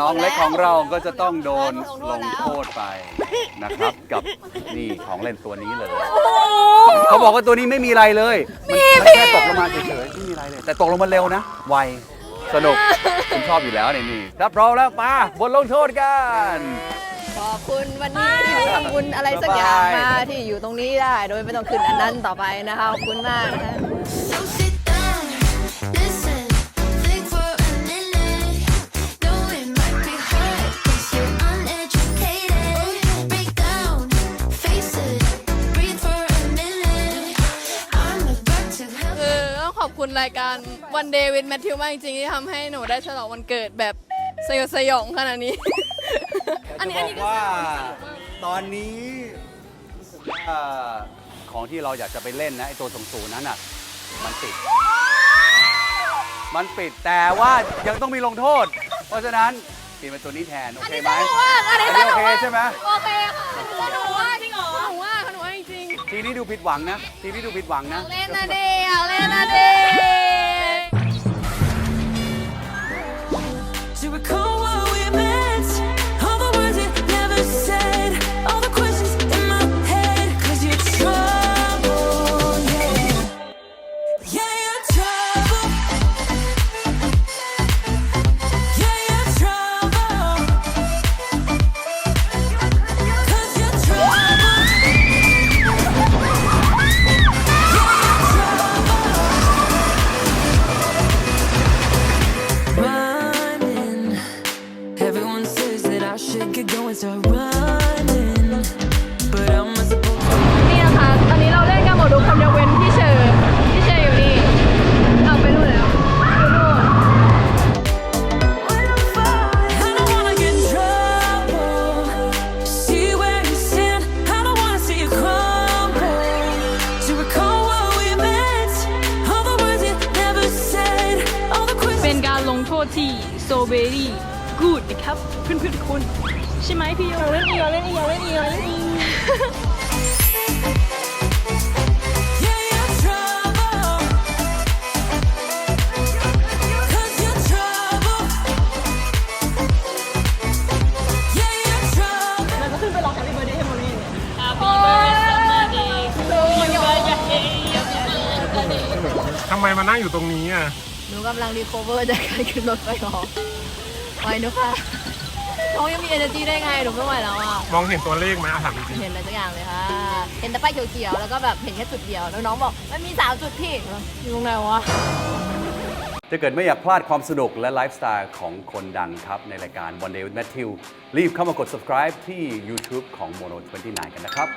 น้องเล็กของเราก็จะต้องโดนลงลโทษงแล้วโทษไปนะครับ กับนี่ของเล่นตัวนี้เลย เขาบอกว่าตัวนี้ไม่มีอะไรเลย มันมันแค่ตกลงมาเฉยๆไม่มีอะไรเลย แต่ตกลงมาเร็วนะ ไว สนุกผมชอบอยู่แล้วนี่นี่ถ้าพร้อมแล้วมาบทลงโทษกัน ขอบคุณวันนี้ที่ทำบุญอะไรสักอย่างมาที่อยู่ตรงนี้ได้ โดยไม่ต้องขึ้นอันนั้นต่อไปนะคะขอบคุณมากนะคะ คุณรายการวันเดวิดแมทธิวมากจริงๆที่ทำให้หนูได้ฉลองวันเกิดแบบสยดสยองขนาดนี้ อันนี้จะอันบอนี้กก็ว่า ตอนนี้รู้สึกว่าของที่เราอยากจะไปเล่นนะไอตัวสูงๆนั้นอะ มันปิด มันปิดแต่ว่ายังต้องมีลงโทษ เพราะฉะนั้นเปลี่ยนเป็นตัวนี้แทน โอเคไหม สนุกมากอันนี้อันสนี้นุโอกเคมากใช่ไหม โอเคค่ะสนุกมากจริงเหรอหนูว่าหนูว่าจริง ทีนี้ดูผิดหวังนะ ทีนี้ดูผิดหวังนะ เล่นนะเดียวเล่นนะเดียว ทีโซเบรี่กูดนะครับเพื่อนๆทุกคน ใช่ไหมพี่อยเล่นอีกอยเล่นอีกอยเล่นอีกอยเล่นอีก Yeah, you're trouble. Cause you're trouble. Yeah, you're trouble. แล้วก็ขึ้นไปร้อง Happy Birthday ให้มนี่เนี่ย Happy Birthday ทำไมมานั่งอยู่ตรงนี้อะ หนูกำลังรีคอเวอร์จากการขึ้นรถไฟหอไหวหนูค่ะน้องยังมี energy ได้ไงหนูไม่ไหวแล้วอะ มองเห็นตัวเลขไหมอาถามจริงเห็นอะไรสักอย่างเลยค่ะ เห็นแต่ป้ายเขียวๆ แล้วก็แบบเห็นแค่จุดเดียว แล้วน้องบอกมันมีสามจุดพี่อยู่ตรงไหนวะ ถ้าเกิดไม่อยากพลาดความสนุกและไลฟ์สไตล์ของคนดังครับ ในรายการ One Day with Matthew รีบเข้ามากด subscribe ที่ YouTube ของ Mono 29 กันนะครับ